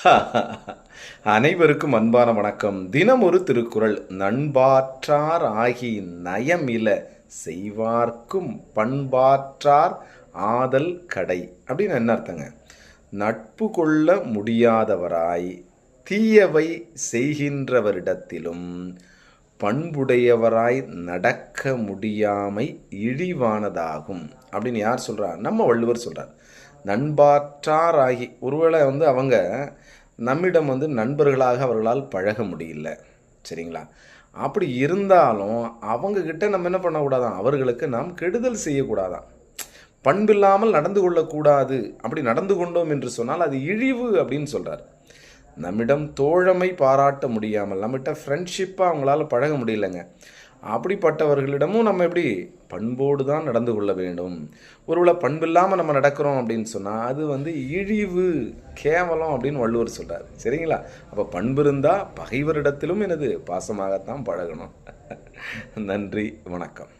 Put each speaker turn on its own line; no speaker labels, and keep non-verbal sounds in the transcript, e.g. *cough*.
*laughs* அனைவருக்கும் அன்பான வணக்கம் தினம் ஒரு திருக்குறள் நண்பாற்றார் ஆகி நயமில செய்வார்க்கும் பண்பாற்றார் ஆதல் கடை அப்படின்னு என்ன அர்த்தங்க நட்பு கொள்ள முடியாதவராய் தீயவை செய்கின்றவரிடத்திலும் பண்புடையவராய் நடக்க முடியாமை இழிவானதாகும் அப்படின்னு யார் சொல்கிறார் நம்ம வள்ளுவர் சொல்கிறார் நண்பாற்றாராகி ஒருவேளை வந்து அவங்க நம்மிடம் வந்து நண்பர்களாக அவர்களால் பழக முடியல சரிங்களா அப்படி இருந்தாலும் அவங்கக்கிட்ட நம்ம என்ன பண்ணக்கூடாதான் அவர்களுக்கு நாம் கெடுதல் செய்யக்கூடாதான் பண்பில்லாமல் நடந்து கொள்ளக்கூடாது அப்படி நடந்து கொண்டோம் என்று சொன்னால் அது இழிவு அப்படின்னு சொல்கிறார் நம்மிடம் தோழமை பாராட்ட முடியாமல் நம்மகிட்ட ஃப்ரெண்ட்ஷிப்பாக அவங்களால பழக முடியலங்க அப்படிப்பட்டவர்களிடமும் நம்ம எப்படி பண்போடு தான் நடந்து கொள்ள வேண்டும் ஒருவேளை இல்லாமல் நம்ம நடக்கிறோம் அப்படின்னு சொன்னால் அது வந்து இழிவு கேவலம் அப்படின்னு வள்ளுவர் சொல்கிறார் சரிங்களா அப்போ பண்பு இருந்தால் பகைவரிடத்திலும் எனது பாசமாகத்தான் பழகணும் நன்றி வணக்கம்